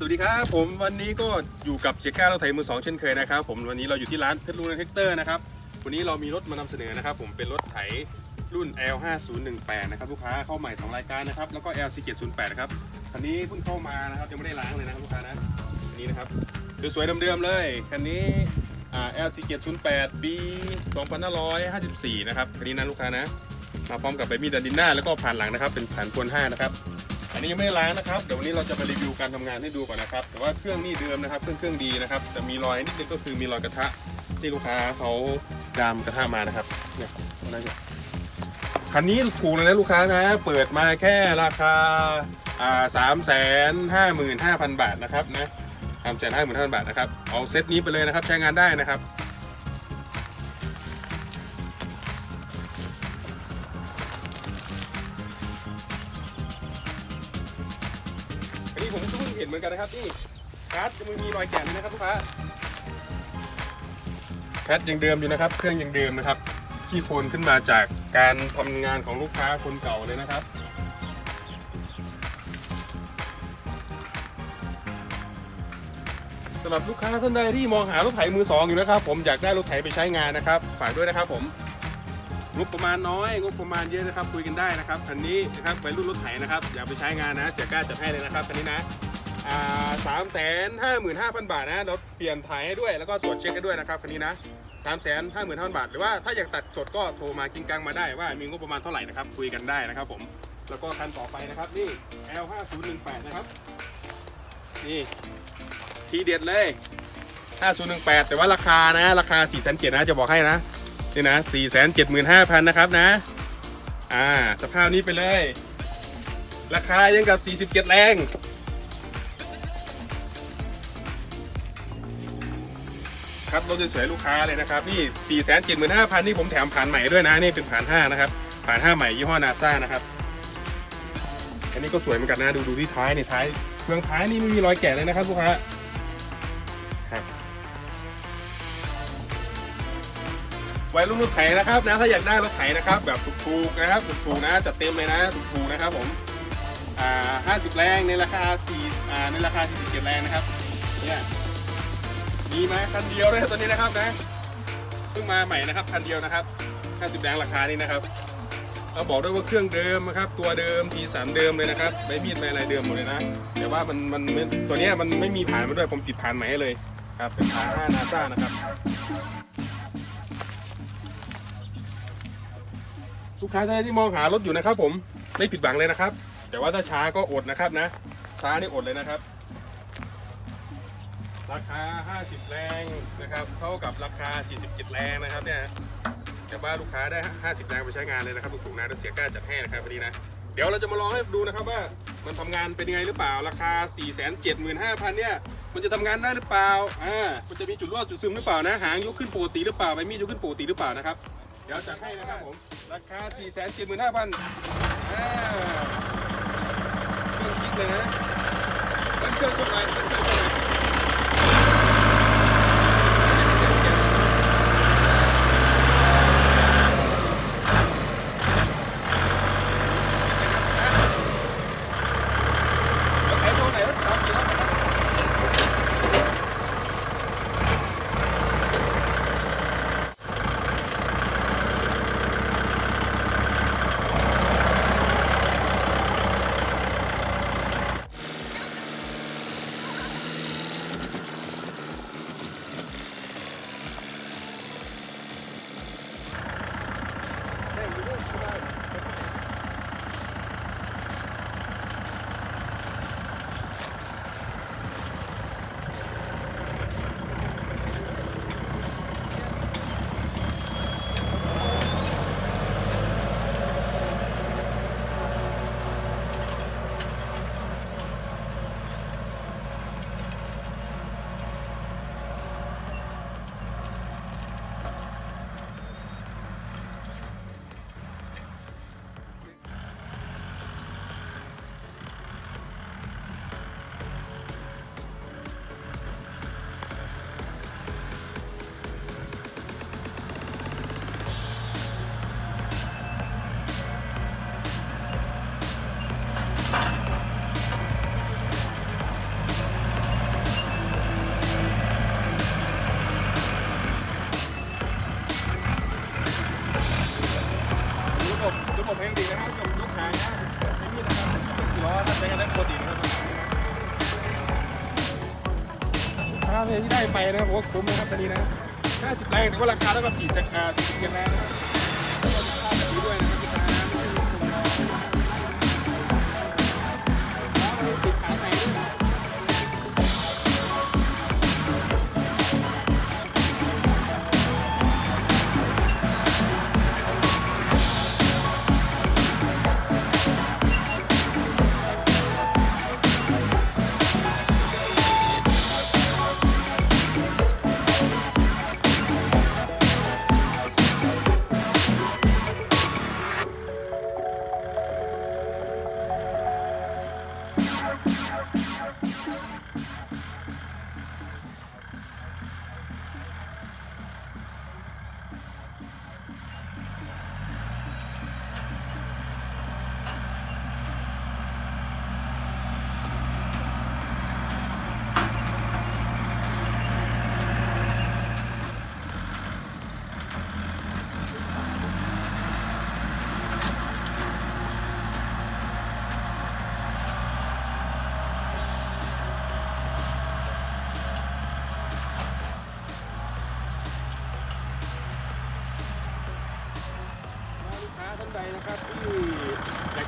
สวัสดีครับผมวันนี้ก็อยู่กับเสียก้าเรถไถมือสองเช่นเคยนะครับผมวันนี้เราอยู่ที่ร้านเพชรลุงเทคเตอร์นะครับวันนี้เรามีรถมานำเสนอนะครับ ผมเป็นรถไถรุ่น L5018 นะครับลูกค้าเข้าใหม่ 2 รายการนะครับแล้วก็ L4708 นะครับคันนี้เพิ่งเข้ามานะครับยังไม่ได้ล้างเลยนะครับลูกค้านะอันนี้นะครับสวยๆเดิมๆเลยคันนี้ L4708 ปี2554 นะครับคันนี้นะลูกค้านะมาพร้อมกับใบมีดดันดินหน้าแล้วก็ผ่านหลังนะครับเป็นผ่านพวน5นะครับ อันนี้ยังไม่ล้างนะครับ เดี๋ยววันนี้เราจะมารีวิวการทำงานให้ดูก่อนนะครับ แต่ว่าเครื่องนี่เดิมนะครับ เครื่องเครื่องดีนะครับ แต่มีรอยนิดนึงก็คือมีรอยกระทะที่ลูกค้าเขาดามกระทะมานะครับ เนี่ยครับนั่นเนี่ยคันนี้ถูกเลยนะลูกค้านะ เปิดมาแค่ราคาอ่าสามแสนห้าหมื่นห้าพันบาทนะครับนะสามแสนห้าหมื่นห้าพันบาทนะครับ เอาเซตนี้ไปเลยนะครับ ใช้งานได้นะครับ นะครับนี่การ์ดยังมีรอยแกะเลยนะครับลูกค้าแคทยังเดิมอยู่นะครับ เครื่องยังเดิมนะครับขี้โคลนขึ้นมาจากการทำงานของลูกค้าคนเก่าเลยนะครับสำหรับลูกค้าท่านใดที่มองหารถไถมือสองอยู่นะครับ ผมอยากได้รถไถไปใช้งานนะครับ ฝากด้วยนะครับผมงบประมาณน้อยงบประมาณเยอะนะครับคุยกันได้นะครับคันนี้นะครับไปรุ่นรถไถนะครับอยากไปใช้งานนะ เสียกล้าจัดให้เลยนะครับคันนี้นะ สามแสนห้าหมื่นห้าพันบาทนะเราเปลี่ยนไถให้ด้วยแล้วก็ตรวจเช็คให้ด้วยนะครับคันนี้นะสามแสนห้าหมื่นห้าพันบาท หรือว่าถ้าอยากตัดสดก็โทรมากินกลางมาได้ว่ามีงบประมาณเท่าไหร่นะครับคุยกันได้นะครับผมแล้วก็คันต่อไปนะครับนี่ L 5 0 1 8นะครับนี่ทีเด็ดเลย 5018 แต่ว่าราคานะ ราคา 4 7 0 0 0นะจะบอกให้นะนี่นะ 4 7 5 0 0 0 นะครับนะ อ่า สภาพนี้ไปเลย ราคายังกับ 47 แรง ครับรถสวยๆลูกค้าเลยนะครับนี่4 7 5 0 0 0นี่ผมแถมผ่านใหม่ด้วยนะนี่เป็นผ่าน5นะครับผ่าน5ใหม่ยี่ห้อนาซ่านะครับอันนี้ก็สวยเหมือนกันนะดูดูที่ท้ายนี่ท้ายเฟืองท้ายนี่ไม่มีรอยแกะเลยนะครับลูกค้าไว้รุ่นรถไถนะครับนะถ้าอยากได้รถไถนะครับแบบถูกๆนะครับถูกๆนะจัดเต็มเลยนะถูกๆนะครับผมอ่า50 แรงในราคา4อ่าในราคา47แรงนะครับเนี่ย มีมาคันเดียวเลยตัวนี้นะครับนะเพิ่งมาใหม่นะครับคันเดียวนะครับ50แรงราคานี้นะครับเราบอกด้วยว่าเครื่องเดิมนะครับตัวเดิมทีสันเดิมเลยนะครับใบมีดใบอะไรเดิมหมดเลยนะแต่ว่ามันมันตัวเนี้ยมันไม่มีผ่านมาด้วยผมติดผ่านใหม่ให้เลยครับเป็นผ่าน5นาซ่านะครับลูกค้าท่านที่มองหารถอยู่นะครับ ผมไม่ผิดหวังเลยนะครับ แต่ว่าถ้าช้าก็อดนะครับนะช้านี่อดเลยนะครับ ราคา 50 แรงนะครับ เท่ากับราคา 47 แรงนะครับเนี่ยแต่ว่าลูกค้าได้ 50 แรงไปใช้งานเลยนะครับถูกๆนะเดี๋ยวเสียกล้าจัดให้นะครับวันนี้นะ เดี๋ยวเราจะมาลองให้ดูนะครับว่ามันทำงานเป็นยังไงหรือเปล่า ราคา 475,000 เนี่ย มันจะทำงานได้หรือเปล่า อ่า มันจะมีจุดรั่วจุดซึมหรือเปล่านะ หางยกขึ้นปกติหรือเปล่าใบมีดยกขึ้นปกติหรือเปล่านะครับ เดี๋ยวจัดให้นะครับผม ราคา 4 7 5 0 0 0อ่าเครื่องคิดเลยนะเบิ้ลเครื่องตัวไหนเบิ้ลเครื่อง ที่ได้ไปนะครับผมว่าคุ้มนะครับตอนนี้นะ50แรงแต่ว่าราคาเท่ากับ4แสนอ่า40เจ็ดแรงนะ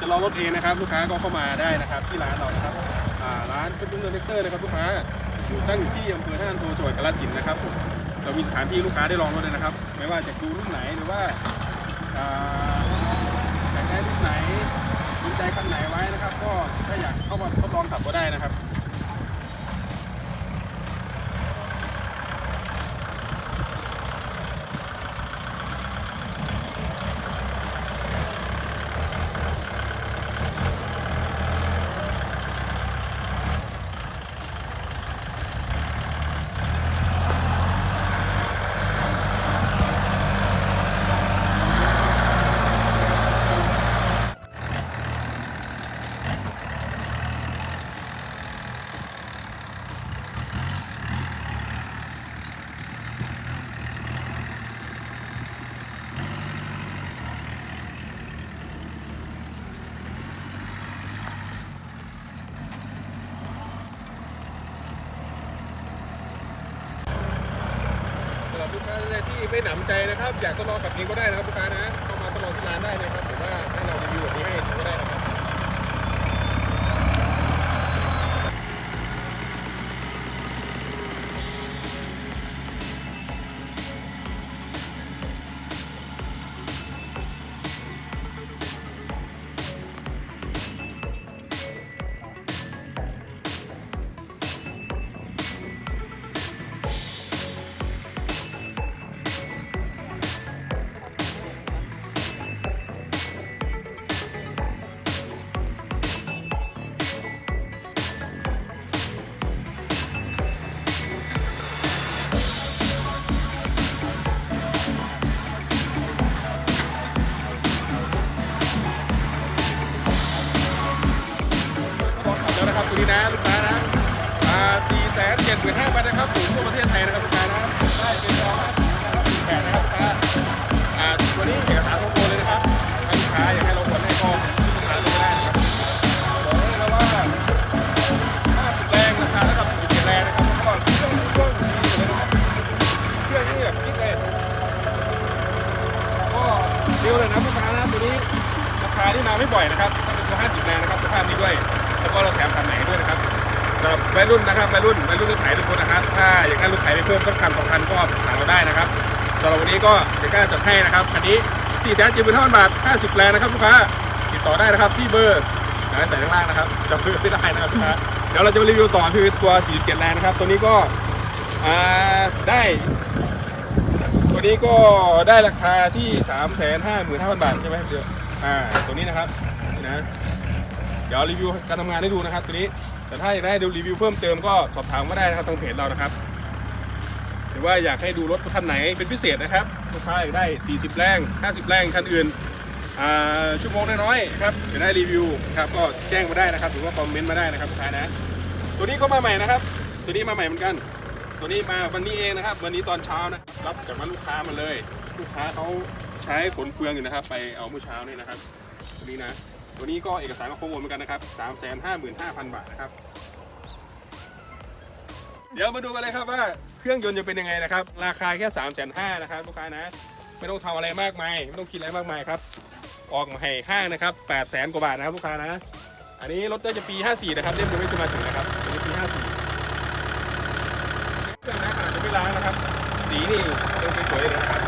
จะลองรถเองนะครับ ลูกค้าก็เข้ามาได้นะครับที่ร้านเรานะครับร้านเป็นรุ่นเลคเตอร์นะครับลูกค้าอยู่ตั้งอยู่ที่อำเภอท่าอันโทจังหวัดกาฬสินธุ์นะครับเรามีสถานที่ลูกค้าได้ลองรถเลยนะครับ ไม่ว่าจะดูรุ่นไหนหรือว่าอ่าอยากได้รุ่นไหนสนใจคันไหนไว้นะครับ ก็ถ้าอยากเข้ามาทดลองขับก็ได้นะครับ สำหรับลูกค้าท่านใดที่ไม่ หนำใจนะครับ อยากทดลองกับเองก็ได้นะครับลูกค้านะเข้ามาทดลองที่ร้านได้นะครับหรือว่าให้เรารีวิวแบบนี้ให้ก็ได้นะครับ พิ่มสักคันสองคันก็ปรึกษาเราได้นะครับสำหรับวันนี้ก็เสียกล้าจัดให้นะครับคันนี้4 7 9 0 0 0บาท 50 แรงนะครับลูกค้าติดต่อได้นะครับที่เบอร์เดี๋ยวใส่ข้างล่างนะครับจะเพิ่มไม่ได้นะครับลูกค้าเดี๋ยวเราจะมารีวิวต่อคือตัว 47 แรงนะครับ ตัวนี้ก็อ่าได้ ตัวนี้ก็ได้ราคาที่ 355,000 บาทใช่ไหมครับเดี๋ยวอ่าตัวนี้นะครับนี่นะเดี๋ยวรีวิวการทำงานให้ดูนะครับตัวนี้แต่ถ้าอยากได้ดูรีวิวเพิ่มเติมก็สอบถามมาได้นะครับทางเพจเรานะครับ รือว่าอยากให้ดูรถคันไหนเป็นพิเศษนะครับลูกค้าอยากได้ 40 แรง 50 แรงคันอื่นชั่วโมงน้อยๆครับอยากได้รีวิวครับก็แจ้งมาได้นะครับหรือว่าคอมเมนต์มาได้นะครับลูกค้านะ ตัวนี้ก็มาใหม่นะครับ ตัวนี้มาใหม่เหมือนกัน ตัวนี้มาวันนี้เองนะครับ วันนี้ตอนเช้านะรับจากมาลูกค้ามาเลย ลูกค้าเขาใช้ขนเฟืองอยู่นะครับ ไปเอาเมื่อเช้านี่นะครับตัวนี้นะตัวนี้ก็เอกสารก็ครบหมดเหมือนกันนะครับ 3 5 5 0 0 0 บาทนะครับ เดี๋ยวมาดูกันเลยครับว่าเครื่องยนต์จะเป็นยังไงนะครับ ราคาแค่3ามแสนห้านะครับลูกค้านะ ไม่ต้องทำอะไรมากมายไม่ต้องคิดอะไรมากมายครับ ออกมาให้ห้างนะครับ8ปดแสนกว่าบาทนะครับลูกค้านะ อันนี้รถน่าจะปี 54 นะครับเล่มยังไม่จะมาถึงนะครับอันนี้ปี 54เครื่องนะขนาดจะไม่ล้างนะครับ สีนี่ยังสวยๆเลยนะครับ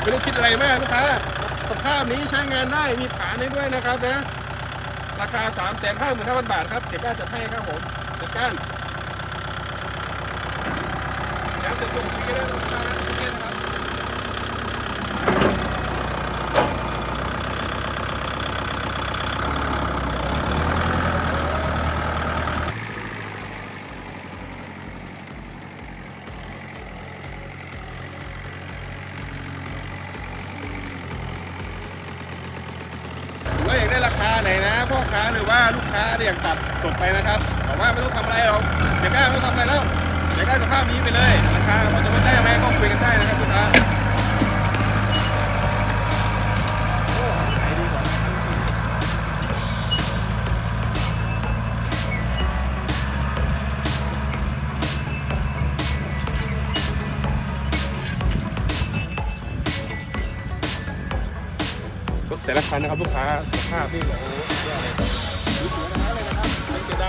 ไม่ต้องคิดอะไรมากลูกค้าสภาพนี้ใช้งานได้มีฐานให้ด้วยนะครับนะราคา 3 5 5 0 0 0 บาทครับเสียก้าจัดให้ครับผม กานแล้วจะส่งฟรีได้ราคาฟรีนะครับหรือว่าอยากได้ราคาไหนนะพ่อค้าหรือว่าลูกค้าอยกตัดสดไปนะครับ แต่ว่าไม่ต้องทำอะไรหรอกเสียก้าไม่ต้องทำอะไรแล้วเสียก้านสภาพนี้ไปเลยราคาพอจะลดได้ไหมก็คุยกันได้นะครับลูกค้าโอ้ขายดีกว่ารถแต่ละคันนะครับลูกค้าสภาพนี่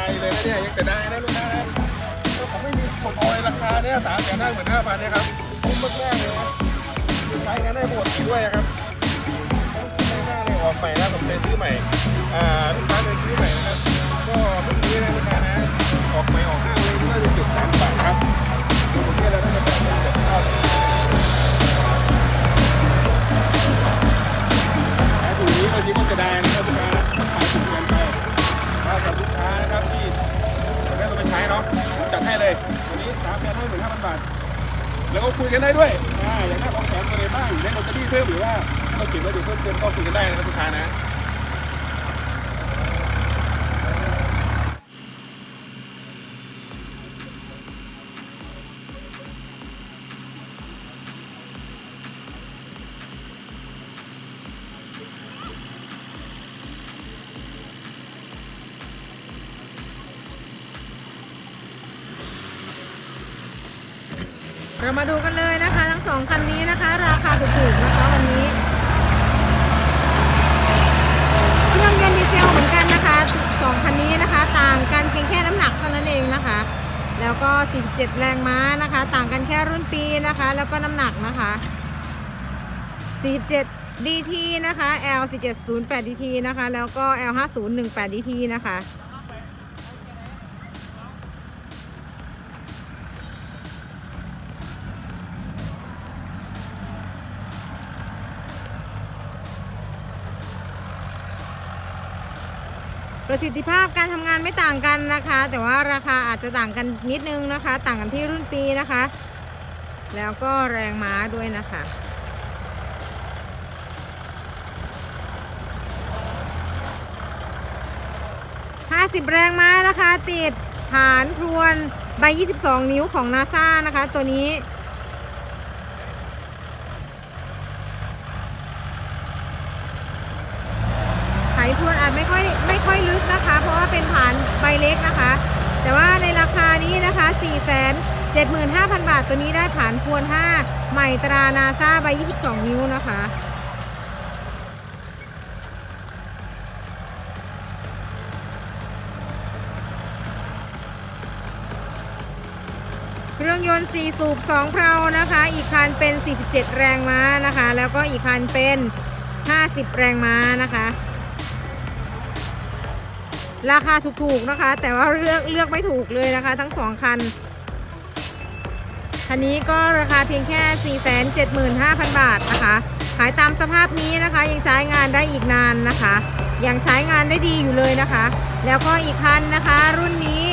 เสียดายเลยนะเนี่ยยังเสียดายนะลูกค้านะผมไม่มีผมเอาไอ้ราคาเนี่ยสามแสนห้าหมื่นห้าพันเนี่ยครับคุ้มมากแน่เลยนะใช้กันได้หมดด้วยนะครับใช้หน้าเลยออกใหม่นะผมเลยซื้อใหม่อ่าลูกค้าเลยซื้อใหม่นะครับก็เพิ่งซื้นะลูกค้านะออกใหม่ออกห้างเลยน่าจะจุดสาม เรามาดูกันเลยนะคะ ทั้งสองคันนี้นะคะ ราคาถูกๆนะคะวันนี้เครื่องยนต์ดีเซลเหมือนกันนะคะสองคันนี้นะคะ ต่างกันเพียงแค่น้ำหนักเท่านั้นเองนะคะ แล้วก็ 47 แรงม้านะคะ ต่างกันแค่รุ่นปีนะคะ แล้วก็น้ำหนักนะคะ 47 DT นะคะ L 4708 DT นะคะ แล้วก็ L 5018 DT นะคะ ประสิทธิภาพการทำงานไม่ต่างกันนะคะ แต่ว่าราคาอาจจะต่างกันนิดนึงนะคะ ต่างกันที่รุ่นปีนะคะ แล้วก็แรงม้าด้วยนะคะ50แรงม้านะคะ ติดฐานพรวนใบ 22 นิ้วของนาซานะคะ ตัวนี้ ไขทวนอาจไม่ค่อยไม่ค่อยลึกนะคะ เพราะว่าเป็นฐานใบเล็กนะคะ แต่ว่าในราคานี้นะคะ 4 7 5 0 0 0 บาท ตัวนี้ได้ฐานพวน5ใหม่ตรานาซาใบ 22 นิ้วนะคะเครื่องยนต์ 4 สูบ 2 เพลานะคะ อีกคันเป็น 47 แรงม้านะคะ แล้วก็อีกคันเป็น 50 แรงม้านะคะ ราคาถูกๆนะคะ แต่ว่าเลือกเลือกไม่ถูกเลยนะคะ ทั้งสองคัน คันนี้ก็ราคาเพียงแค่ 475,000 บาทนะคะ ขายตามสภาพนี้นะคะ ยังใช้งานได้อีกนานนะคะ ยังใช้งานได้ดีอยู่เลยนะคะ แล้วก็อีกคันนะคะ รุ่นนี้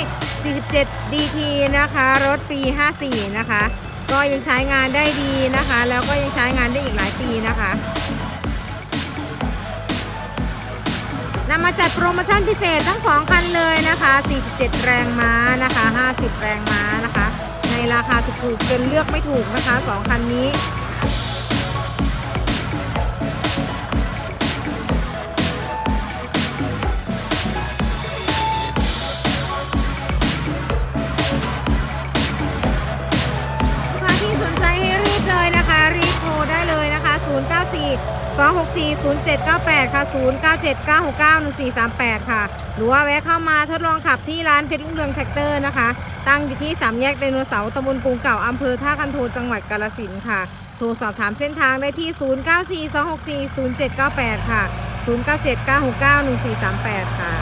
47 DT นะคะ รถปี 54 นะคะ ก็ยังใช้งานได้ดีนะคะ แล้วก็ยังใช้งานได้อีกหลายปีนะคะ นำมาจัดโปรโมชั่นพิเศษทั้งสองคันเลยนะคะ 47 แรงม้านะคะ 50 แรงม้านะคะ ในราคาถูกๆจนเลือกไม่ถูกนะคะสองคันนี้ 2640798 ค่ะ 0979691438 ค่ะ หรือว่าแวะเข้ามาทดลองขับที่ร้านเพชรรุ่งเรืองแท็กเตอร์นะคะ ตั้งอยู่ที่สามแยกไดโนเสาร์ตำบลปูงเก่าอำเภอท่าคันโทจังหวัดกาฬสินธุ์ค่ะ โทรสอบถามเส้นทางได้ที่ 0942640798 ค่ะ 0979691438 ค่ะ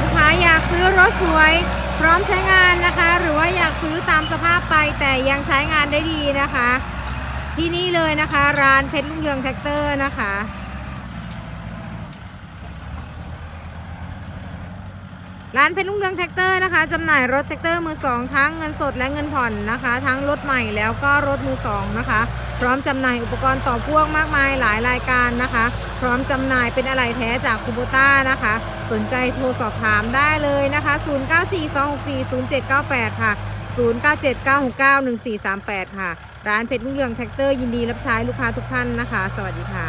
ลูกค้าอยากซื้อ รถสวยพร้อมใช้งานนะคะ หรือว่าอยากซื้อตามสภาพไปแต่ยังใช้งานได้ดีนะคะ ที่นี่เลยนะคะ ร้านเพชรลุงเรืองแท็กเตอร์นะคะ ร้านเพชรรุ่งเรืองแท็กเตอร์นะคะจำหน่ายรถแท็กเตอร์มือสองทั้งเงินสดและเงินผ่อนนะคะ ทั้งรถใหม่แล้วก็รถมือสองนะคะ พร้อมจำหน่ายอุปกรณ์ต่อพ่วงมากมายหลายรายการนะคะ พร้อมจำหน่ายเป็นอะไหล่แท้จากคูโบต้านะคะ สนใจโทรสอบถามได้เลยนะคะ 0942640798 ค่ะ 0979691438 ค่ะ ร้านเพชรรุ่งเรืองแท็กเตอร์ยินดีรับใช้ลูกค้าทุกท่านนะคะ สวัสดีค่ะ